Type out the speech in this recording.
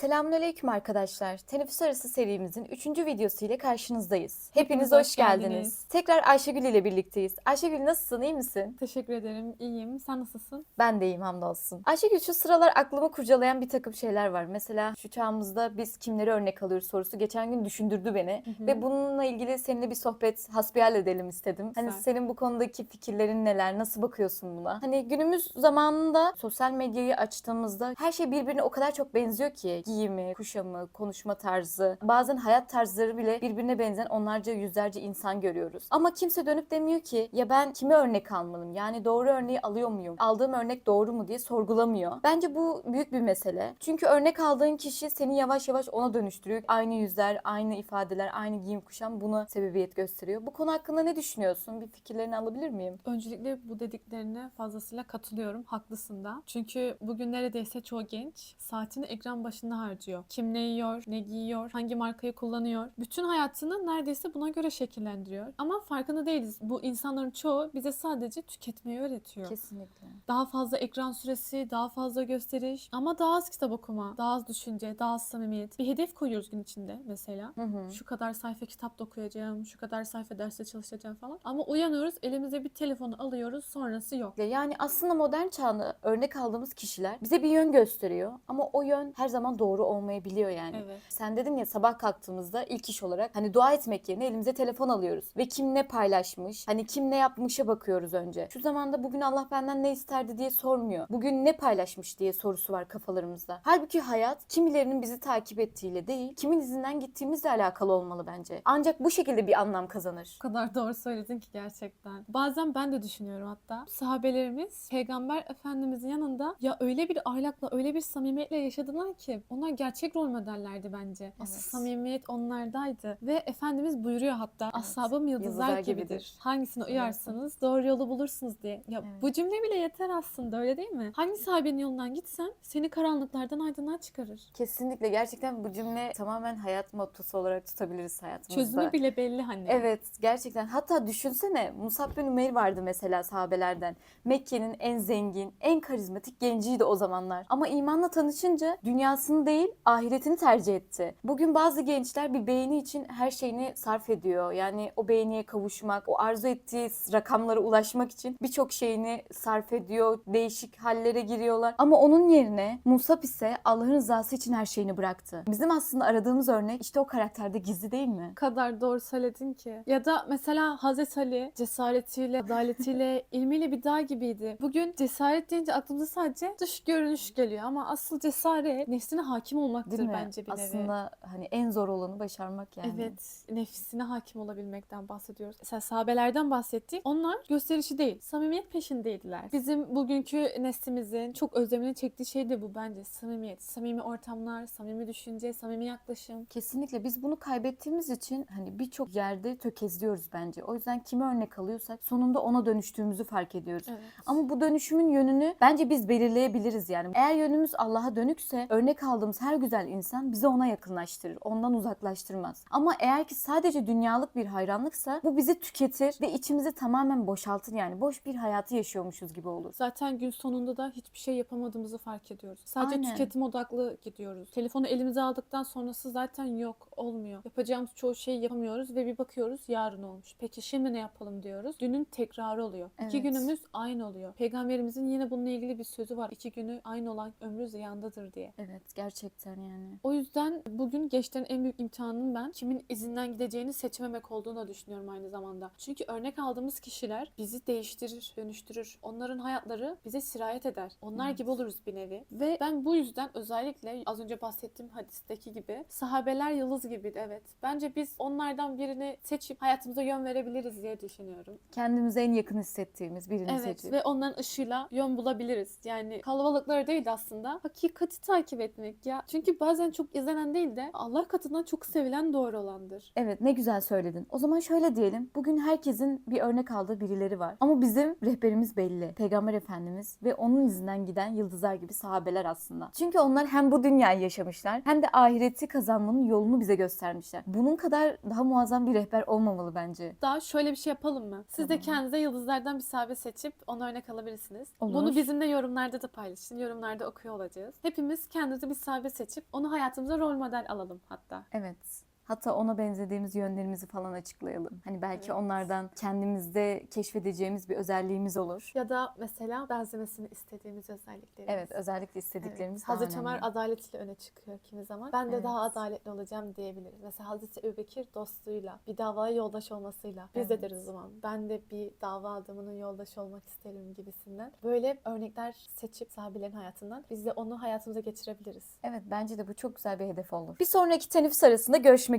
Selamünaleyküm arkadaşlar. Teneffüs arası serimizin 3. videosu ile karşınızdayız. Hepiniz Hepiniz hoş hoş geldiniz. geldiniz. Tekrar Ayşegül ile birlikteyiz. Ayşegül nasılsın, iyi misin? Teşekkür ederim. İyiyim. Sen nasılsın? Ben de iyiyim hamdolsun. Ayşegül şu sıralar aklımı kurcalayan bir takım şeyler var. Mesela şu çağımızda biz kimleri örnek alıyoruz sorusu geçen gün düşündürdü beni. Hı hı. Ve bununla ilgili seninle bir sohbet hasbihal edelim istedim. Hani Güzel. senin bu konudaki fikirlerin neler, nasıl bakıyorsun buna? Hani günümüz zamanında sosyal medyayı açtığımızda her şey birbirine o kadar çok benziyor ki. Giyimi, kuşamı, konuşma tarzı, bazen hayat tarzları bile birbirine benzeyen onlarca yüzlerce insan görüyoruz. Ama kimse dönüp demiyor ki ya ben kimi örnek almalıyım? Yani doğru örneği alıyor muyum? Aldığım örnek doğru mu diye sorgulamıyor. Bence bu büyük bir mesele. Çünkü örnek aldığın kişi seni yavaş yavaş ona dönüştürüyor. Aynı yüzler, aynı ifadeler, aynı giyim kuşam buna sebebiyet gösteriyor. Bu konu hakkında ne düşünüyorsun? Bir fikirlerini alabilir miyim? Öncelikle bu dediklerine fazlasıyla katılıyorum. Haklısın da. Çünkü bugün neredeyse çoğu genç saatini ekran başında harcıyor. Kim ne yiyor, ne giyiyor, hangi markayı kullanıyor. Bütün hayatını neredeyse buna göre şekillendiriyor. Ama farkında değiliz. Bu insanların çoğu bize sadece tüketmeyi öğretiyor. Kesinlikle. Daha fazla ekran süresi, daha fazla gösteriş ama daha az kitap okuma, daha az düşünce, daha az samimiyet. Bir hedef koyuyoruz gün içinde mesela. Hı hı. Şu kadar sayfa kitap da okuyacağım, şu kadar sayfa derste çalışacağım falan. Ama uyanıyoruz, elimize bir telefonu alıyoruz, sonrası yok. Yani aslında modern çağda örnek aldığımız kişiler bize bir yön gösteriyor ama o yön her zaman doğru olmayabiliyor yani. Evet. Sen dedin ya sabah kalktığımızda ilk iş olarak hani dua etmek yerine elimize telefon alıyoruz ve kim ne paylaşmış, hani kim ne yapmışa bakıyoruz önce. Şu zamanda bugün Allah benden ne isterdi diye sormuyor. Bugün ne paylaşmış diye sorusu var kafalarımızda. Halbuki hayat kimilerinin bizi takip ettiğiyle değil, kimin izinden gittiğimizle alakalı olmalı bence. Ancak bu şekilde bir anlam kazanır. O kadar doğru söyledin ki gerçekten. Bazen ben de düşünüyorum hatta. Sahabelerimiz Peygamber Efendimizin yanında ya öyle bir ahlakla, öyle bir samimiyetle yaşadılar ki onlar gerçek rol modellerdi bence. Asıl Evet. samimiyet onlardaydı. Ve Efendimiz buyuruyor hatta ashabım yıldızlar, Yıldızlar gibidir. gibidir. Hangisine uyarsanız doğru yolu bulursunuz diye. Ya Evet. bu cümle bile yeter aslında öyle değil mi? Hangi sahabenin yolundan gitsen seni karanlıklardan aydınlığa çıkarır. Kesinlikle gerçekten bu cümle tamamen hayat mottosu olarak tutabiliriz hayatımızda. Çözümü bile belli hani. Evet gerçekten hatta düşünsene Musab bin Umeyr vardı mesela sahabelerden. Mekke'nin en zengin, en karizmatik genciydi o zamanlar. Ama imanla tanışınca dünyasını değil ahiretini tercih etti. Bugün bazı gençler bir beğeni için her şeyini sarf ediyor. Yani o beğeniye kavuşmak, o arzu ettiği rakamlara ulaşmak için birçok şeyini sarf ediyor. Değişik hallere giriyorlar. Ama onun yerine Musab ise Allah'ın rızası için her şeyini bıraktı. Bizim aslında aradığımız örnek işte o karakterde gizli değil mi? Kadar doğru söyledin ki. Ya da mesela Hazreti Ali cesaretiyle, adaletiyle, ilmiyle bir dağ gibiydi. Bugün cesaret deyince aklımıza sadece dış görünüş geliyor ama asıl cesaret nefsine hakim olmaktır Değil mi? bence bir nevi. Aslında hani en zor olanı başarmak yani. Evet, nefsine hakim olabilmekten bahsediyoruz. Mesela sahabelerden bahsettik. Onlar gösterişi değil, samimiyet peşindeydiler. Bizim bugünkü neslimizin çok özlemini çektiği şey de bu bence. Samimiyet, samimi ortamlar, samimi düşünce, samimi yaklaşım. Kesinlikle biz bunu kaybettiğimiz için hani birçok yerde tökezliyoruz bence. O yüzden kimi örnek alıyorsak sonunda ona dönüştüğümüzü fark ediyoruz. Evet. Ama bu dönüşümün yönünü bence biz belirleyebiliriz yani. Eğer yönümüz Allah'a dönükse örnek aldığımız her güzel insan bizi ona yakınlaştırır. Ondan uzaklaştırmaz. Ama eğer ki sadece dünyalık bir hayranlıksa bu bizi tüketir ve içimizi tamamen boşaltır yani. Boş bir hayatı yaşıyormuşuz gibi olur. Zaten gün sonunda da hiçbir şey yapamadığımızı fark ediyoruz. Sadece Aynen. tüketim odaklı gidiyoruz. Telefonu elimize aldıktan sonrası zaten yok, olmuyor. Yapacağımız çoğu şeyi yapamıyoruz ve bir bakıyoruz yarın olmuş. Peki şimdi ne yapalım diyoruz. Dünün tekrarı oluyor. Evet. İki günümüz aynı oluyor. Peygamberimizin yine bununla ilgili bir sözü var. İki günü aynı olan ömrü ziyandadır diye. Evet gerçekten yani. O yüzden bugün gençlerin en büyük imtihanının ben kimin izinden gideceğini seçmemek olduğunu düşünüyorum aynı zamanda. Çünkü örnek aldığımız kişiler bizi değiştirir, dönüştürür. Onların hayatları bize sirayet eder. Onlar Evet. gibi oluruz bir nevi. Ve ben bu yüzden özellikle az önce bahsettiğim hadisteki gibi sahabeler yıldız gibiydi evet. Bence biz onlardan birini seçip hayatımıza yön verebiliriz diye düşünüyorum. Kendimize en yakın hissettiğimiz birini Evet seçip. ve onların ışığıyla yön bulabiliriz. Yani kalabalıkları değil de aslında hakikati takip etmek ya. Çünkü bazen çok izlenen değil de Allah katından çok sevilen doğru olandır. Evet ne güzel söyledin. O zaman şöyle diyelim. Bugün herkesin bir örnek aldığı birileri var. Ama bizim rehberimiz belli. Peygamber Efendimiz ve onun izinden giden yıldızlar gibi sahabeler aslında. Çünkü onlar hem bu dünyayı yaşamışlar hem de ahireti kazanmanın yolunu bize göstermişler. Bunun kadar daha muazzam bir rehber olmamalı bence. Daha şöyle bir şey yapalım mı? Siz de Tamam. kendinize yıldızlardan bir sahabe seçip onu örnek alabilirsiniz. Olur. Bunu bizimle yorumlarda da paylaşın. Yorumlarda okuyor olacağız. Hepimiz kendimize bir sahabe seçip onu hayatımıza rol model alalım hatta. Evet. Hatta ona benzediğimiz yönlerimizi falan açıklayalım. Hani belki Evet. onlardan kendimizde keşfedeceğimiz bir özelliğimiz olur. Ya da mesela benzemesini istediğimiz özelliklerimiz. Evet, özellikle istediklerimiz Evet. Hazreti Ömer adaletiyle öne çıkıyor kimi zaman. Ben de Evet. daha adaletli olacağım diyebiliriz. Mesela Hazreti Ebubekir dostluğuyla, bir davaya yoldaş olmasıyla. Biz de Evet. deriz o zaman. Ben de bir dava adamının yoldaşı olmak isterim gibisinden. Böyle örnekler seçip sahabelerin hayatından biz de onu hayatımıza geçirebiliriz. Evet bence de bu çok güzel bir hedef olur. Bir sonraki teneffüs arasında